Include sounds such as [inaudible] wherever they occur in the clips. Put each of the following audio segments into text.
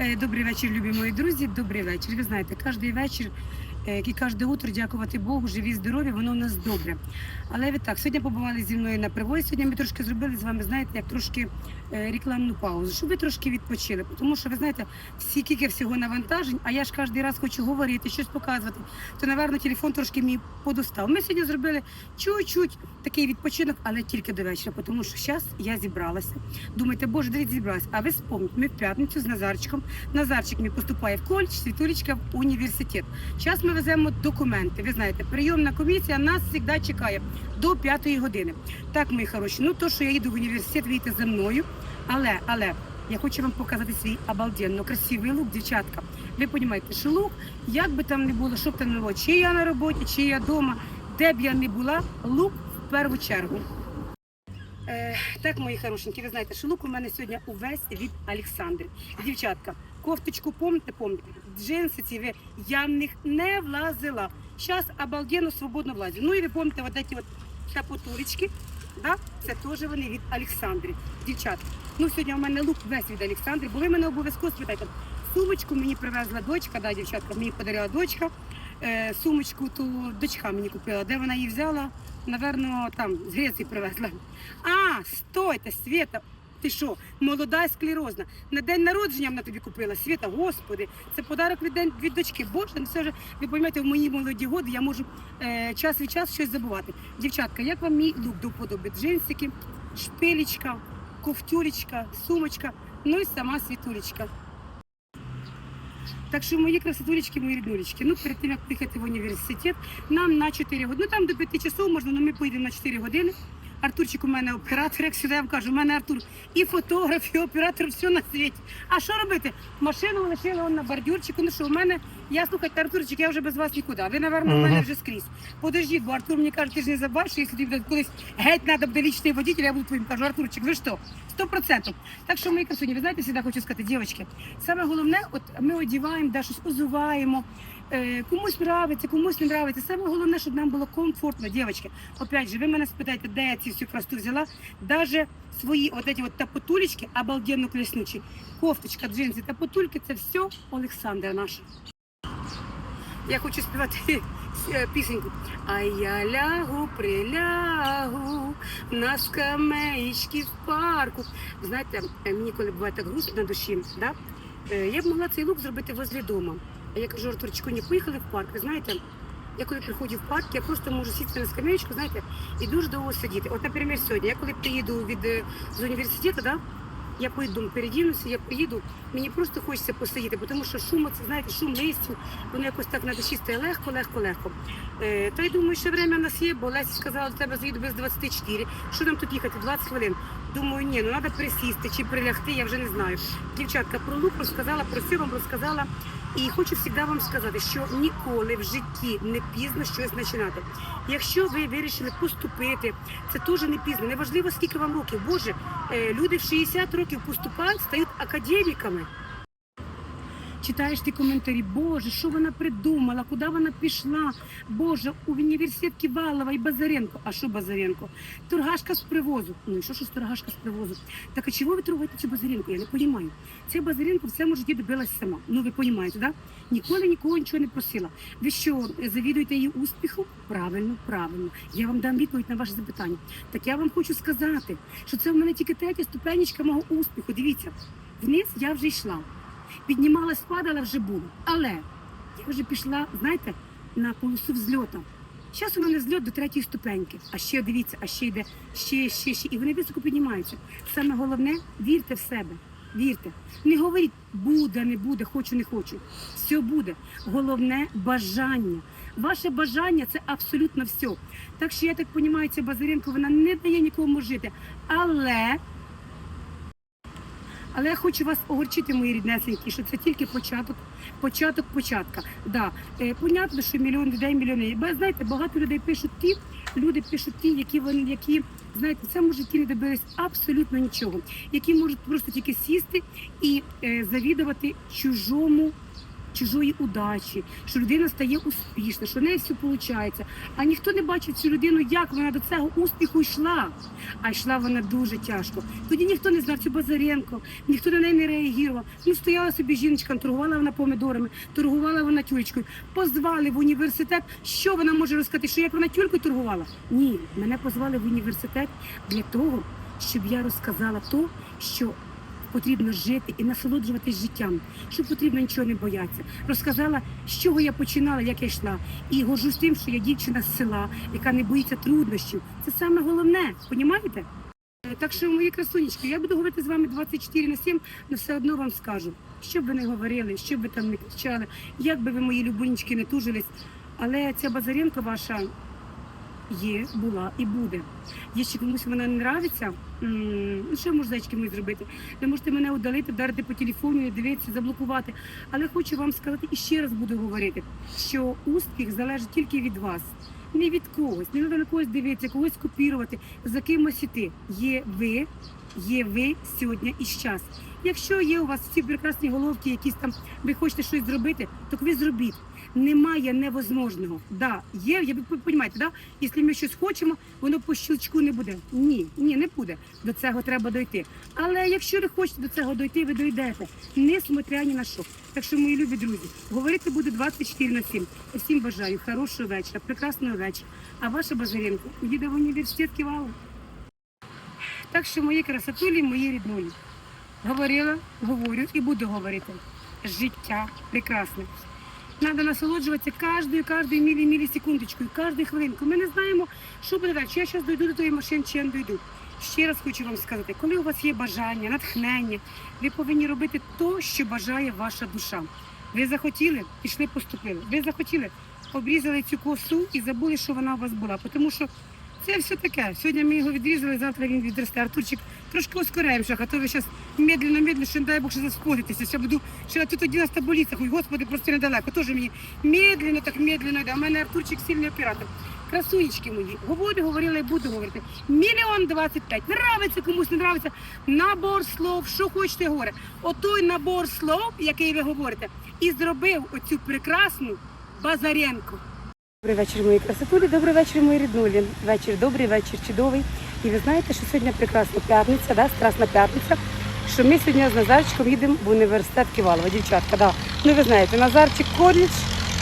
Е, Добрий вечір, любі мої друзі. Добрий вечір. Ви знаєте, кожен вечір, е, і кожне утро, дякувати Богу, живі, здорові, воно у нас добре. Але ви так, сьогодні побували зі мною на привозі. Сьогодні ми трошки зробили з вами, знаєте, як трошки е, рекламну паузу, щоб ви трошки відпочили. Тому що ви знаєте, всі кілька всього навантажень, а я ж кожен раз хочу говорити, щось показувати. То, напевно, телефон трошки мій подостав. Ми сьогодні зробили чуть-чуть такий відпочинок, але тільки до вечора, тому що зараз я зібралася. Думаєте, боже, дивіться, зібралася. А ви спомніть, ми в п'ятницю з Назарчиком. Назарчик мій поступає в коледж, Світулечка в університет. Зараз ми веземо документи. Ви знаєте, прийомна комісія нас завжди чекає до п'ятої години. Так, мої хороші. Ну то, що я їду в університет, ви йдете за мною. Але, але я хочу вам показати свій обалденно красивий лук, дівчатка. Ви розумієте, що лук, як би там не було, що б там не було, чи я на роботі, чи я вдома, де б я не була, лук в першу чергу. Е, так, мої хорошенькі, ви знаєте, що лук у мене сьогодні увесь від Олександри. Дівчатка, кофточку помните, помните, джинси ці ви, я в них не влазила. Зараз обалденно свободно влазю. Ну і ви помните, вот эти вот шапотулечки, да? це теж вони від Олександри. Дівчат. ну сьогодні у мене лук весь від Олександри, бо ви мене обов'язково спитаєте. Сумочку мені привезла дочка, да, дівчатка, мені подарила дочка. Е, сумочку ту дочка мені купила. Де вона її взяла? Наверно, там з Греції привезла. А, стойте, Света. Ти що, молода і склерозна? На день народження вона тобі купила. Света, господи, це подарок від день від дочки. Боже, ну все ж ви розумієте, в мої молоді годи я можу е, час від часу щось забувати. Дівчатка, як вам мій лук до вподоби? Джинсики, шпилечка, ковтюречка, сумочка, ну і сама світулечка. Так що мої красотулечки, мої ріднулечки. Ну, перед тим, як поїхати в університет, нам на 4 години. Ну там до 5 часов можна, але ми поїдемо на 4 години. Артурчик у мене оператор, як сюди я вам кажу, у мене Артур і фотограф, і оператор, все на світі. А що робити? Машину лишили он на бордюрчику. Ну що, у мене, я слухайте, Артурчик, я вже без вас нікуди. Ви, напевно, у мене вже скрізь. Подождіть, бо Артур мені каже, ти ж не забав, що якщо тобі колись геть треба буде лічний водитель, я буду твоїм. Кажу, Артурчик, ви що? Сто процентів. Так що, мої красуні, ви знаєте, завжди хочу сказати, дівчатки, саме головне, от ми одіваємо, да, щось узуваємо, е, комусь нравиться, комусь не нравиться. Саме головне, щоб нам було комфортно, дівчатки. Опять же, ви мене спитаєте, де я ці всю красоту взяла. Даже свої от эти вот тапотулечки обалденно клеснучі. Кофточка, джинси, тапотульки, це все Олександра наша. Я хочу співати [laughs] е, пісеньку. А я лягу, прилягу на скамеечки в парку. Знаєте, е, мені коли буває так грустно на душі, да? е, я б могла цей лук зробити возле дома. А я кажу, Артурчику, не поїхали в парк. Ви знаєте, я коли приходжу в парк, я просто можу сісти на скамеечку, знаєте, і дуже довго сидіти. От, наприклад, сьогодні, я коли приїду від з університету, да, я поїду, передінуся, я поїду. мені просто хочеться посидіти, тому що шум, це знаєте, шум листю, воно якось так на душі стає легко, легко, легко. Е, та й думаю, що время в нас є, бо Леся сказала, до тебе заїду без 24. Що нам тут їхати? 20 хвилин. Думаю, ні, ну треба присісти чи прилягти, я вже не знаю. Дівчатка, про лук розказала, про вам розказала. І хочу завжди вам сказати, що ніколи в житті не пізно щось починати. Якщо ви вирішили поступити, це теж не пізно. Неважливо, скільки вам років. Боже, е, люди в 60 років поступають, стають академіками. Читаєш ті коментарі, Боже, що вона придумала, куди вона пішла? Боже, університет Ківалова і Базаренко. А що Базаренко? Торгашка з привозу. Ну і що ж торгашка з привозу? Так а чого ви торгуєте цю Базаренко? Я не розумію. Ця Базаренко все може добилась сама. Ну ви розумієте, да? Ніколи нікого нічого не просила. Ви що, завідуєте її успіху? Правильно, правильно. Я вам дам відповідь на ваше запитання. Так я вам хочу сказати, що це в мене тільки третя ступенечка мого успіху. Дивіться, вниз я вже йшла. Піднімалась, падала вже було. Але я вже пішла, знаєте, на полосу взльоту. Зараз у мене взльот до третьої ступеньки. А ще дивіться, а ще йде, ще, ще, ще. І вони високо піднімаються. Саме головне, вірте в себе. Вірте. Не говоріть, буде, не буде, хочу, не хочу. Все буде. Головне бажання. Ваше бажання це абсолютно все. Так що я так розумію, ця Базаренко вона не дає нікому жити. Але але я хочу вас огорчити, мої ріднесенькі, що це тільки початок, початок початка. Да. Е, понятно, що мільйон людей, мільйони. Бо, знаєте, багато людей пишуть ті, люди пишуть ті, які вони, які, знаєте, це цьому ті не добились абсолютно нічого, які можуть просто тільки сісти і е, завідувати чужому чужої удачі, що людина стає успішна, що в неї все виходить. А ніхто не бачить цю людину, як вона до цього успіху йшла. А йшла вона дуже тяжко. Тоді ніхто не знав цю Базаренко, ніхто на неї не реагував. Ну стояла собі жіночка, торгувала вона помидорами, торгувала вона тюлечкою. Позвали в університет. Що вона може розказати? Що як вона тюлькою торгувала? Ні, мене позвали в університет для того, щоб я розказала то, що потрібно жити і насолоджуватись життям, що потрібно нічого не боятися. Розказала, з чого я починала, як я йшла. І горжусь тим, що я дівчина з села, яка не боїться труднощів. Це саме головне, понімаєте? Е, Так що, мої красунечки, я буду говорити з вами 24 на 7, але все одно вам скажу, що б ви не говорили, що б ви там не кричали, як би ви мої любонечки не тужились. Але ця Базаренко ваша є, була і буде. Якщо комусь вона не нравиться, ну що можна зайчики зробити? Ви можете мене удалити, вдарити по телефону, дивитися, заблокувати. Але хочу вам сказати і ще раз буду говорити, що успіх залежить тільки від вас. Не від когось, не треба на когось дивитися, когось копірувати, за кимось іти. Є ви, є ви сьогодні і щас. Якщо є у вас ці прекрасні головки, якісь там ви хочете щось зробити, то ви зробіть. Немає невозможного. Да, є, я ви розумієте, да? Якщо ми щось хочемо, воно по щелчку не буде. Ні, ні, не буде. До цього треба дойти. Але якщо ви хочете до цього дойти, ви дойдете, несмотря ні на що. Так що, мої любі друзі, говорити буду 24 на 7. Усім бажаю хорошого вечора, прекрасного вечора. А ваша Базаренко їде в університет Ківалу. Так що мої красотулі, мої ріднулі. Говорила, говорю і буду говорити. Життя прекрасне. Треба насолоджуватися кожною, кожною мілі, мілі секундочкою, кожною хвилинкою. Ми не знаємо, що буде далі. Чи я зараз дойду до тої машини, чи я не дойду. Ще раз хочу вам сказати, коли у вас є бажання, натхнення, ви повинні робити то, що бажає ваша душа. Ви захотіли, пішли, поступили. Ви захотіли, обрізали цю косу і забули, що вона у вас була. Тому що це все таке. Сьогодні ми його відрізали, завтра він відросте. Артурчик, трошки ускоряємо шаг, а то ви зараз медленно, медленно, що не дай Бог, що заспоритеся. Ще буду, що я тут на боліться, ой, господи, просто недалеко. Теж мені медленно, так медленно йде. У мене Артурчик сильний оператор. Красунечки мої, говорю, говорила і буду говорити. Мільйон двадцять п'ять. Нравиться комусь, не нравиться. Набор слов, що хочете говорити. Отой набор слов, який ви говорите, і зробив оцю прекрасну Базаренко. Добрий вечір, мої красотулі, добрий вечір, мої ріднулі. Вечір добрий, вечір чудовий. І ви знаєте, що сьогодні прекрасна п'ятниця, да, страсна п'ятниця. Що ми сьогодні з Назарчиком їдемо в університет Ківалова, дівчатка. Да. Ну ви знаєте, Назарчик коледж,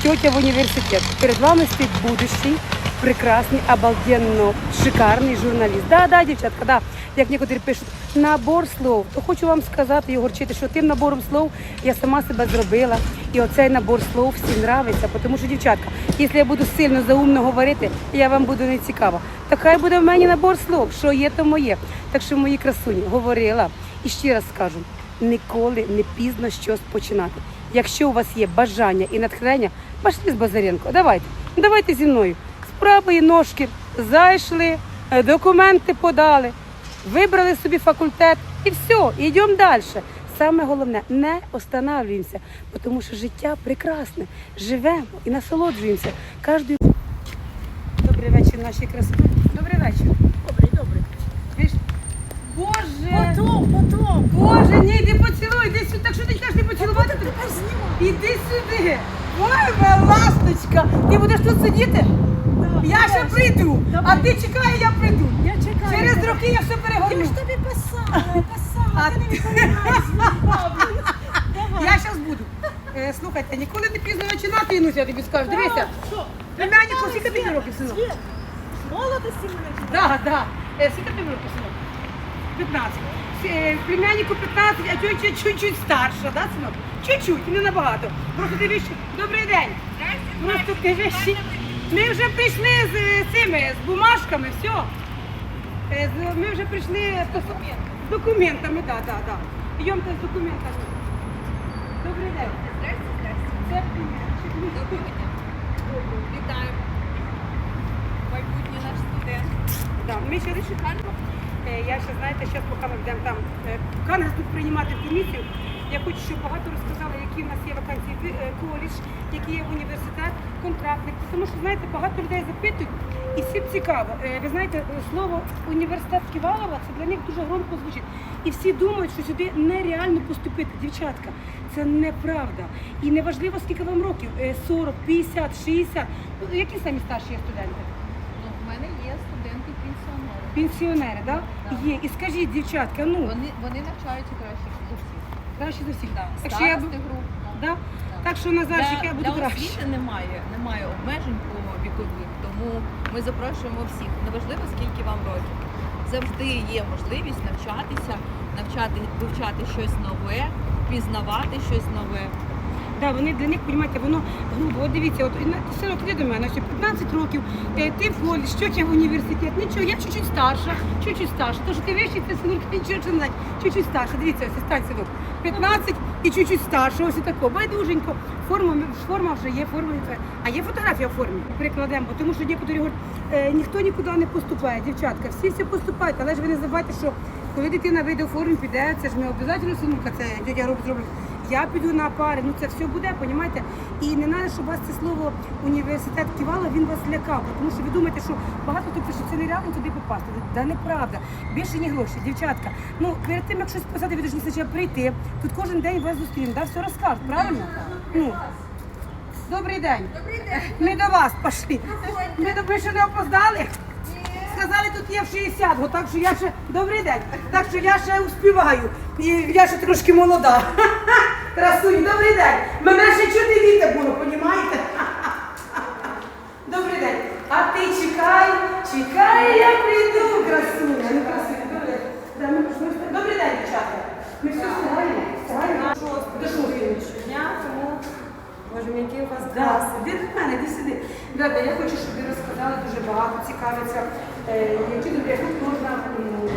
тьотя в університет. Перед вами стоїть будущий, прекрасний, обалденно шикарний журналіст. Да, да, дівчатка, да. Як некоторі пишуть, набор слов. То хочу вам сказати, Єгорчити, що тим набором слов я сама себе зробила. І оцей набор слов всім нравиться. Тому що, дівчатка, якщо я буду сильно заумно говорити, я вам буду не цікава. То хай буде в мене набор слов, що є, то моє. Так що мої красуні говорила. І ще раз скажу, ніколи не пізно щось починати. Якщо у вас є бажання і натхнення, пішли з Базаренко. Давайте, давайте зі мною. Правої ножки зайшли, е, документи подали, вибрали собі факультет і все, йдемо далі. Саме головне, не останавливаємося, тому що життя прекрасне. Живемо і насолоджуємося. Кожною... Добрий вечір, наші красиві. Добрий вечір. Добрий, Боже! Потом, потом. Боже, ні, йди поцілуй, іди сюди. Так що ти хочеш не поцілувати? Тепер знімай. Іди сюди. Ой, моя ласточка. Ти будеш тут сидіти? Я ще прийду. А Давай. ти чекай, я прийду. Я чекаю. Через тебе. роки я все Я ж тобі писала, [laughs] писала, А ти не ти- відповідаєш. [laughs] Я зараз буду. Е, слухайте, ніколи не пізно починати, Інусь, я тобі скажу. Дивися. Племяннику, скільки тобі років, синок? Молодості мене. Так, так. Е, Скільки тобі років, синок? 15. Е, Племяннику 15, а тьотя чуть-чуть старша, да, синок? Чуть-чуть, не набагато. Просто ти віщ... Добрий день. Просто ти віщ... Ми вже прийшли з е, цими, з бумажками, все. Ми вже прийшли з документами. Так, так, так. Йдемте з документами. Добрий день. Це племянчик. Вітаю. Майбутній наш студент. Да, ми ще Е, Я ще знаєте, зараз поки ми будемо там е, тут приймати комісію, Я хочу, щоб багато розказала, які в нас є вакансії в е, коледж, який є в університет, контрактник. Тому що знаєте, багато людей запитують, і всім цікаво. Е, Ви знаєте, е, слово університет Ківалова це для них дуже громко звучить. І всі думають, що сюди нереально поступити. Дівчатка, це неправда. І неважливо, скільки вам років е, 40, 50, 60. Ну, Які самі старші є студенти? Ну, в мене є студенти пенсіонери. Да? Є. І скажіть, дівчатка, ну Вони, вони навчаються краще за всіх. краще за всіх. Да. Так що я б- Старости груп. Да? Да. Так що Назарчик, я буду для краще. освіти немає, немає обмежень по вікових, тому ми запрошуємо всіх. Неважливо, скільки вам років. Завжди є можливість навчатися, навчати, вивчати щось нове, пізнавати щось нове. Да, вони для них, розумієте, воно грубо. От дивіться, от на- синок, іди до мене, ось 15 років, е, ти в коледж, що ти в університет, нічого, я чуть-чуть старша, чуть-чуть старша. Тож ти вищий, ти синок, [laughs] нічого не знати, чуть-чуть старша. Дивіться, ось стань синок. 15 і чуть-чуть старша, ось тако, байдуженько. Форма, форма вже є, форма не твоя. А є фотографія в формі. Прикладемо, бо тому що некоторі говорять, е, ніхто нікуди не поступає, дівчатка, всі всі поступають, але ж ви не забувайте, що коли дитина вийде у формі, піде, це ж не обов'язково синулька, це дядя робить зробить. Я піду на пари, ну це все буде, понімаєте? І не треба, щоб вас це слово університет кивало, він вас лякав. Тому що ви думаєте, що багато хто пише, що це нереально туди попасти. Та неправда. Більше ні гроші, дівчатка. Ну перед тим як щось писати, ви повинні спочатку прийти. Тут кожен день вас зустрінуть, да, все розкажуть, правильно? Ну. Добрий день. Добрий день. Ми до вас пішли. Ми до ви ще не опоздали. Сказали, тут є в 60, бо так що я ще добрий день. Так що я ще успіваю. І я ще трошки молода. Красунь, добрий день. Мене ще чути віта було, понімаєте? Добрий день. А ти чекай, чекай, я прийду, красуня. Ну, красуня, добрий день. Добрий день, дівчата. Ми все встигаємо? Встигаємо? До шостої. Дня, тому Боже, мій, який у вас Да, іди до мене, іди сюди. Ребята, я хочу, щоб ви розказали дуже багато, цікавиться, е, які тут можна м,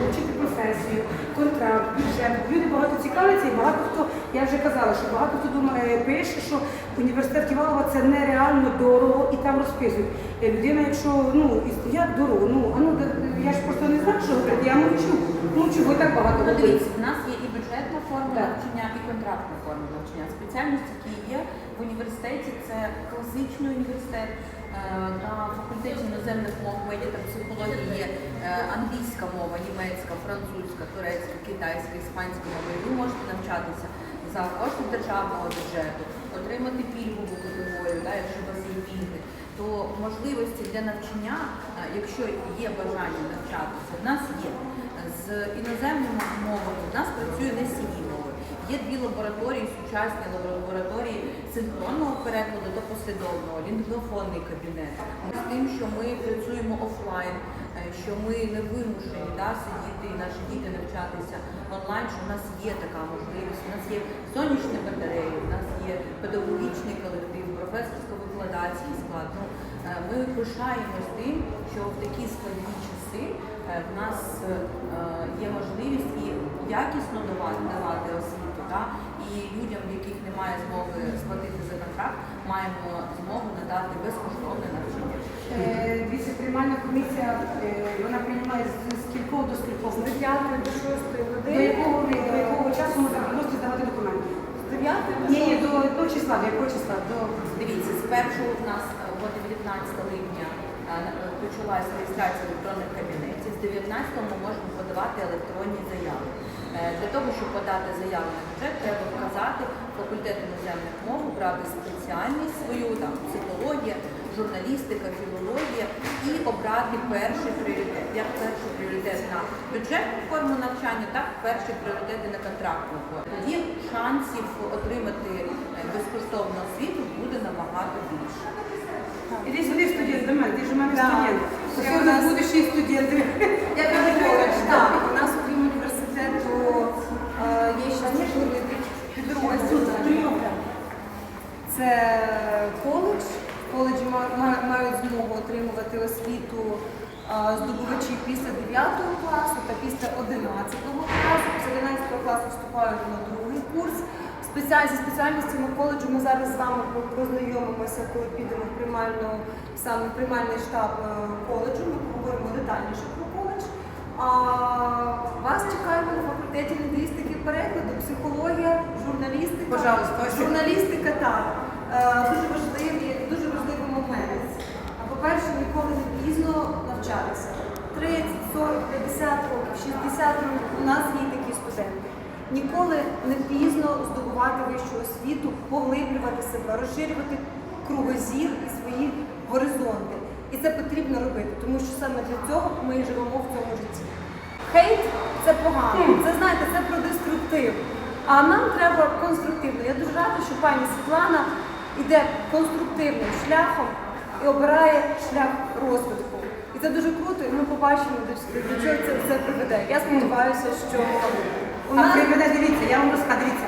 професію, контракт, бюджет. Люди багато цікавляться і багато хто, я вже казала, що багато хто думає, пише, що університет Ківалова це нереально дорого і там розписують. Е, Людина, якщо ну як дорого, ну а ну я ж просто не знаю, що говорити, я мовчу, мовчу, бо так багато Ну, дивіться, в нас є і бюджетна форма навчання, і контрактна форма навчання. Спеціальності, які є в університеті, це класичний університет. На факультеті іноземних мов, медіа та психології є е, англійська мова, німецька, французька, турецька, китайська, іспанська мова. Ви можете навчатися за кошти державного бюджету, отримати пільгову категорію, да, якщо у вас є пільги. То можливості для навчання, е, якщо є бажання навчатися, в нас є. З іноземними мовами в нас працює носії мови. Є дві лабораторії, сучасні лабораторії синхронного перекладу та послідовного, лінгвофонний кабінет. З тим, що ми працюємо офлайн, е, що ми не вимушені да, сидіти і наші діти навчатися онлайн, що в нас є така можливість. У нас є сонячні батареї, у нас є педагогічний колектив, професорсько-викладацький склад. Ну, е, ми пишаємось тим, що в такі складні часи е, в нас є можливість і якісно давати освіту. Да? І людям, в яких немає змоги сплатити за контракт, маємо змогу надати безкоштовне навчання. Е, Дивіться, приймальна комісія, е, вона приймає з з кількох до скількох. З 9 до 6 До години. якого ви до якого часу можна просто здавати документи? З 9 до Ні, ні, до, до числа, до якого числа? До Дивіться, спершу в нас по 19 липня е, почалась реєстрація електронних кабінетів. З 19 ми можемо подавати електронні заяви. Е, Для того, щоб подати заяву на бюджет, треба вказати факультет іноземних мов, обрати спеціальність свою, там психологія, журналістика, філологія і обрати перший пріоритет. Як перший пріоритет на бюджетну форму навчання, так і перший пріоритет на контрактну форму. Тоді шансів отримати е, безкоштовну освіту буде набагато більше. Іди сюди студент до мене, ти ж у мене студент. Ще Ось у у нас нас- будущий студент. Я кажу, так. У нас окрім університету е, є ще можливий підрозділ. Це коледж. В коледжі ма- ма- мають змогу отримувати освіту е, здобувачі після 9 класу та після 11 класу. З 11 класу вступають на другий курс. Зі спеціальностями коледжу ми зараз з вами познайомимося, коли підемо в приймальну саме в приймальний штаб е, коледжу. Ми поговоримо детальніше про коледж. А вас чекаємо на факультеті лінгвістики перекладу, психологія, журналістика. Пожалуйста. Журналістика так. Е, Дуже важливі, дуже важливий момент. По-перше, ніколи не пізно навчатися. 30, 40, 50 років, 60 років у нас є такі студенти. Ніколи не пізно здобувати вищу освіту, поглиблювати себе, розширювати кругозір і свої горизонти. І це потрібно робити, тому що саме для цього ми і живемо в цьому житті. Хейт це погано. Це знаєте, це про деструктив. А нам треба конструктивно. Я дуже рада, що пані Світлана йде конструктивним шляхом і обирає шлях розвитку. Це дуже круто, і ми побачимо, до, до чого це все приведе. Я сподіваюся, що у А приведе, дивіться, я вам розкажу, дивіться.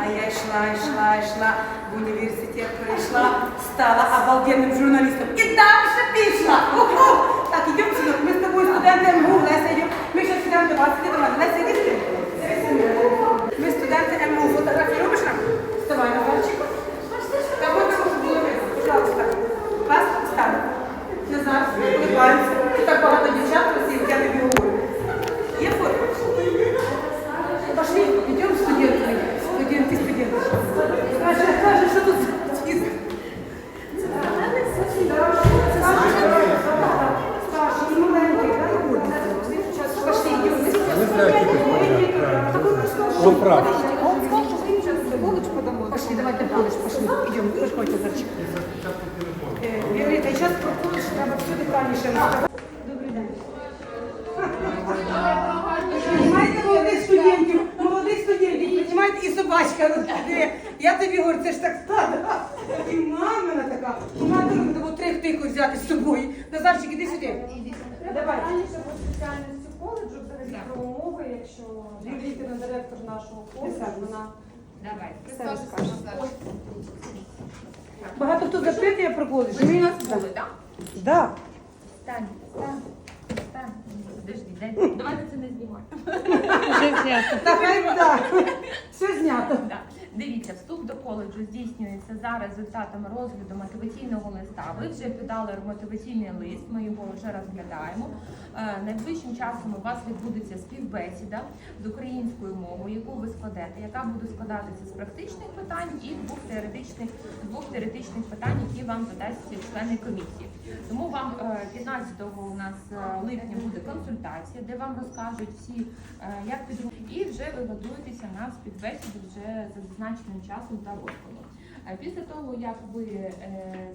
А я йшла, йшла, йшла в університет, прийшла, стала обалденним журналістом. І далі пішла. Так, ідемо сюди. Ми з тобою студенти МГУ, Леся, йдемо. Ми ще студенти до вас, собачка. розкидає. Я тобі говорю, це ж так стада. І мамина така. Мати робить, було три тихо взяти з собою. Назарчик, іди сюди. Давай. По спеціальності коледжу, взагалі про умови, якщо Юлітина, директор нашого коледжу, вона Давай. все розкаже. Багато хто запитує про коледж. Ви у нас були, так? Стань, стань. Подожди, дай- давайте це не знімати. Так, хай, да. Все знято. Да. Дивіться, вступ до коледжу здійснюється за результатами розгляду мотиваційного листа. Ви вже подали мотиваційний лист, ми його вже розглядаємо. Е, Найближчим часом у вас відбудеться співбесіда з українською мовою, яку ви складете, яка буде складатися з практичних питань і двох теоретичних двох теоретичних питань, які вам задасть члени комісії. Тому вам е, 15 у нас е, липня буде консультація, де вам розкажуть всі, е, як підру- і вже ви готуєтеся на співбесіду вже за зазначеним часом та розкладом. Е, Після того, як ви е,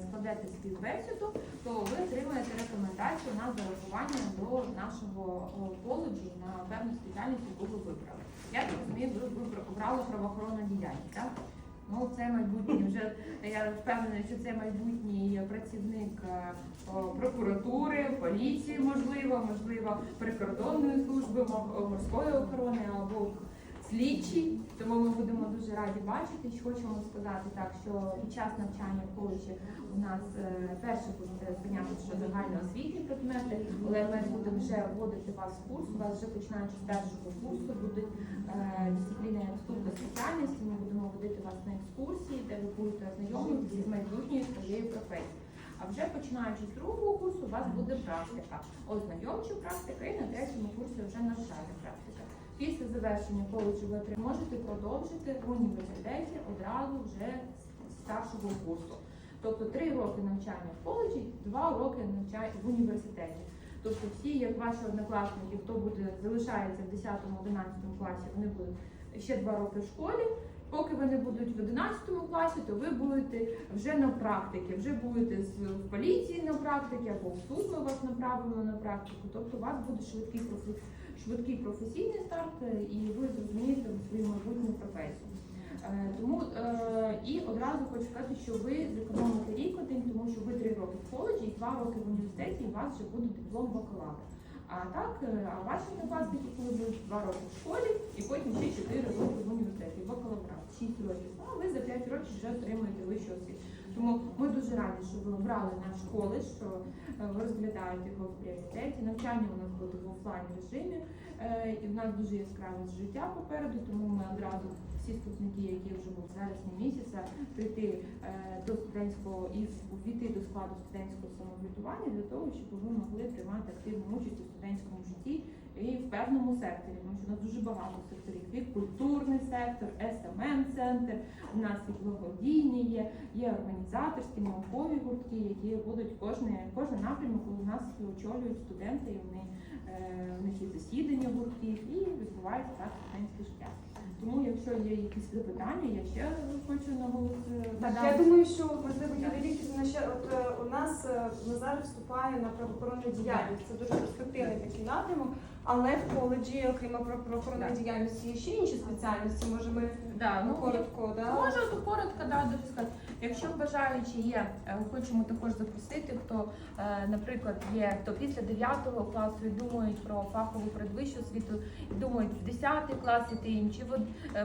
складете співбесіду, то ви отримаєте рекомендацію на зарахування до нашого е, коледжу на певну спеціальність, яку ви вибрали. Я так розумію, ви обрали правоохоронну діяльність, так? Ну, це майбутній вже я впевнена, що це майбутній працівник е, прокуратури, поліції, можливо, можливо, прикордонної служби, морської охорони або слідчі. Тому ми будемо дуже раді бачити. Хочемо сказати так, що під час навчання в коледжі у нас е, перше буде зайняти що загальноосвітні предмети, але ми будемо вже вводити вас в курс. У вас вже починаючи з першого курсу будуть е, дисципліни вступ спеціальності. Ми будемо водити вас на екскурсії, де ви будете ознайомитися з майбутньою своєю професією. А вже починаючи з другого курсу, у вас буде практика, ознайомча практика і на третьому курсі вже навчальна практика. Після завершення коледжу ви можете продовжити в університеті одразу вже старшого курсу. Тобто три роки навчання в коледжі, два роки навчання в університеті. Тобто всі, як ваші однокласники, хто буде залишається в 10-11 класі, вони будуть ще два роки в школі. Поки вони будуть в 11 класі, то ви будете вже на практиці, вже будете в поліції на практиці або в суд ми вас направимо на практику. Тобто у вас буде швидкий профі- швидкий професійний старт, е, і ви зрозумієте свою майбутню професію. Е, Тому е, і одразу хочу сказати, що ви зекономите рік один, тому що ви три роки в коледжі і два роки в університеті, і у вас вже буде диплом бакалавра. А так, а ваші однокласники, коли будуть два роки в школі, і потім ще чотири роки в університеті, бакалаврат, шість років. А ви за п'ять років вже отримуєте вищу освіту. Тому ми дуже раді, що ви обрали наш коледж, що е, ви розглядаєте його в пріоритеті. Навчання у нас буде в офлайн режимі, е, і в нас дуже яскраве життя попереду, тому ми одразу всі студенти, які вже були з вересня місяця, прийти е, до студентського і увійти до складу студентського самоврядування для того, щоб ви могли приймати активну участь у студентському житті і в певному секторі, тому що у нас дуже багато секторів. І культурний сектор, СММ центр, у нас і благодійні є, є організаторські, наукові гуртки, які будуть кожне, кожен напрямок у нас очолюють студенти, і вони е, в них є засідання гуртків і відбувається так студентське життя. Тому, якщо є якісь запитання, я ще хочу наголосити. Так, я думаю, що можливо Юлія Вікторівна ще от е, у нас е, Назар вступає на правоохоронну діяльність. Це дуже перспективний такий напрямок. Але в коледжі, окрім про- правоохоронної діяльності, є ще інші спеціальності. Може, ми Да, ну, коротко, да? Можу то коротко да, дуже сказати. Якщо бажаючі є, е, хочемо також запросити, хто, е, наприклад, є, хто після 9 класу і думають про фахову передвищу освіту, і думають в 10 клас іти їм, чи в, е,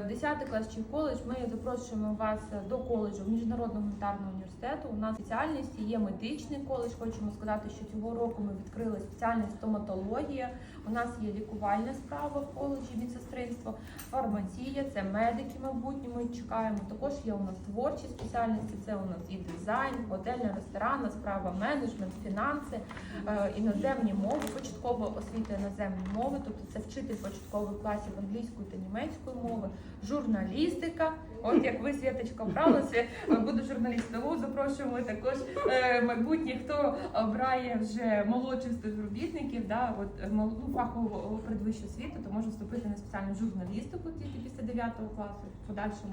в 10 клас, чи в коледж, ми запрошуємо вас е, до коледжу Міжнародного гуманітарного університету. У нас спеціальність є медичний коледж. Хочемо сказати, що цього року ми відкрили спеціальність стоматологія. У нас є лікувальна справа в коледжі медсестринство, фармація, це медики, майбутні. Ми чекаємо. Також є у нас творчі спеціальності. Це у нас і дизайн, готельна, ресторанна справа, менеджмент, фінанси, е, іноземні мови, початкова освіта іноземні мови, тобто це вчитель початкових класів англійської та німецької мови, журналістика. От як ви святочко вбралися, буду журналістову, запрошуємо також е, майбутніх, хто обрає вже молодших співробітників, да, от молоду фахового ну, фахову передвищу освіту, то може вступити на спеціальну журналістику тільки після 9 класу в подальшому.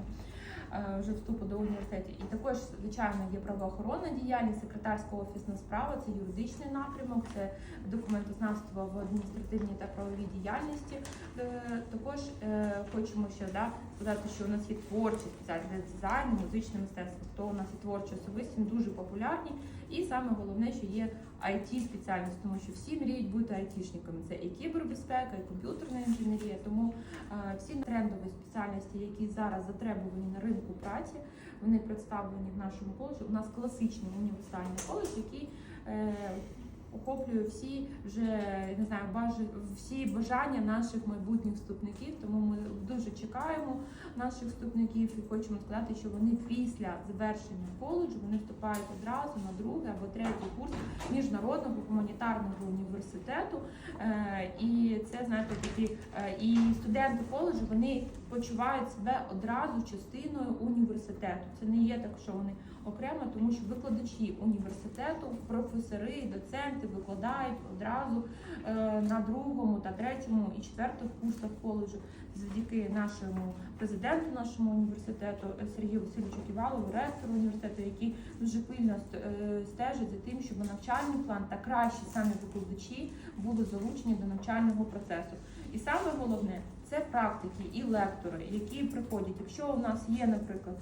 Е, Вже вступу до університету. І також, звичайно, є правоохоронна діяльність, секретарська офісна справа, це юридичний напрямок, це документознавство в адміністративній та правовій діяльності. Е, Також е, хочемо ще да, сказати, що у нас є творчі спеціальності дизайн, музичне мистецтво. То у нас є творчі особисті, дуже популярні. І саме головне, що є it спеціальність, тому що всі мріють бути айтішниками. Це і кібербезпека, і комп'ютерна інженерія. Тому е, всі трендові спеціальності, які зараз затребувані на ринку праці, вони представлені в нашому коледжі. У нас класичний універсальний коледж, який е, охоплює всі вже не знаю, бажа, всі бажання наших майбутніх вступників. Тому ми дуже чекаємо наших вступників і хочемо сказати, що вони після завершення коледжу вони вступають одразу на другий або третій курс міжнародного гуманітарного університету. Е, І це знаєте такі е, і студенти коледжу вони почувають себе одразу частиною університету. Це не є так, що вони окремо, тому що викладачі університету, професори, доценти викладають одразу е, на другому та третьому і четвертому курсах коледжу завдяки нашому президенту нашому університету е, Сергію Васильовичу Ківалову, ректору університету, який дуже пильно е, стежить за тим, щоб навчальний план та кращі самі викладачі були залучені до навчального процесу. І саме головне це практики і лектори, які приходять. Якщо у нас є, наприклад,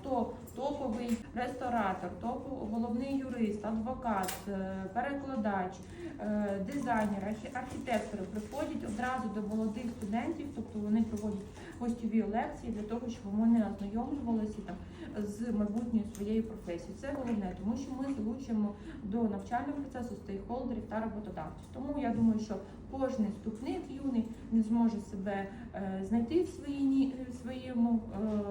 хто топовий ресторатор, топ головний юрист, адвокат, е, перекладач, е, дизайнер, архітектори приходять одразу до молодих студентів, тобто вони проводять гостьові лекції для того, щоб вони ознайомлювалися там з майбутньою своєю професією. Це головне, тому що ми залучимо до навчального процесу стейкхолдерів та роботодавців. Тому я думаю, що кожен вступник юний не зможе себе знайти в своїй в своєму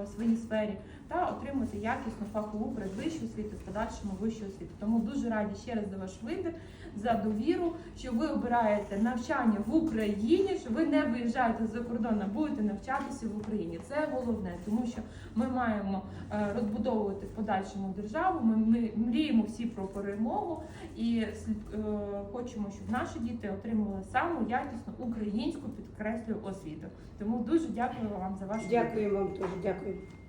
е, своїй сфері та отримати якісну фахову передвищу освіту, в подальшому вищу освіту. Тому дуже раді ще раз за ваш вибір, за довіру, що ви обираєте навчання в Україні, що ви не виїжджаєте за кордон, а будете навчатися в Україні. Це головне, тому що ми маємо е, розбудовувати в подальшому державу. Ми, ми мріємо всі про перемогу і е, хочемо, щоб наші діти отримували саму якісну українську підкреслюю освіту. Тому дуже дякую вам за вашу. Дякую вам дуже, дякую.